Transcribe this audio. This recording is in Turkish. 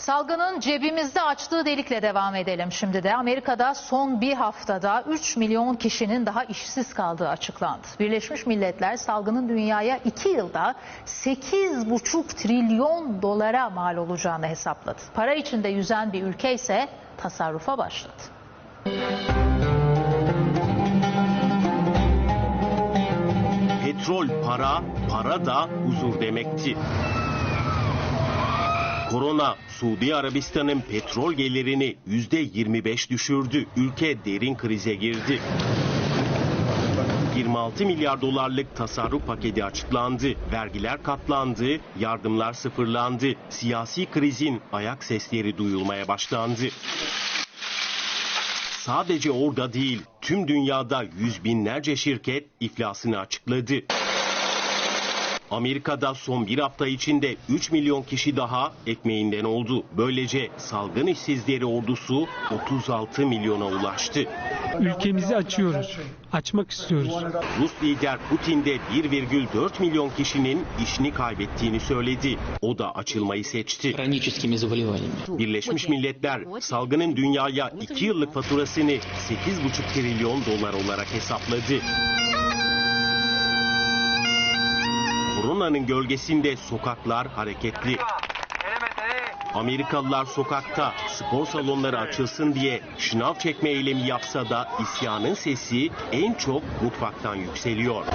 Salgının cebimizde açtığı delikle devam edelim şimdi de. Amerika'da son bir haftada 3 milyon kişinin daha işsiz kaldığı açıklandı. Birleşmiş Milletler salgının dünyaya 2 yılda 8,5 trilyon dolara mal olacağını hesapladı. Para içinde yüzen bir ülke ise tasarrufa başladı. Petrol para, para da huzur demekti. Korona Suudi Arabistan'ın petrol gelirini %25 düşürdü. Ülke derin krize girdi. 26 milyar dolarlık tasarruf paketi açıklandı. Vergiler katlandı, yardımlar sıfırlandı. Siyasi krizin ayak sesleri duyulmaya başlandı. Sadece orada değil, tüm dünyada yüz binlerce şirket iflasını açıkladı. Amerika'da son bir hafta içinde 3 milyon kişi daha ekmeğinden oldu. Böylece salgın işsizleri ordusu 36 milyona ulaştı. Ülkemizi açıyoruz. Açmak istiyoruz. Rus lider Putin de 1,4 milyon kişinin işini kaybettiğini söyledi. O da açılmayı seçti. Birleşmiş Milletler salgının dünyaya 2 yıllık faturasını 8,5 trilyon dolar olarak hesapladı. Koronanın gölgesinde sokaklar hareketli. Amerikalılar sokakta spor salonları açılsın diye şınav çekme eylemi yapsa da isyanın sesi en çok mutfaktan yükseliyor.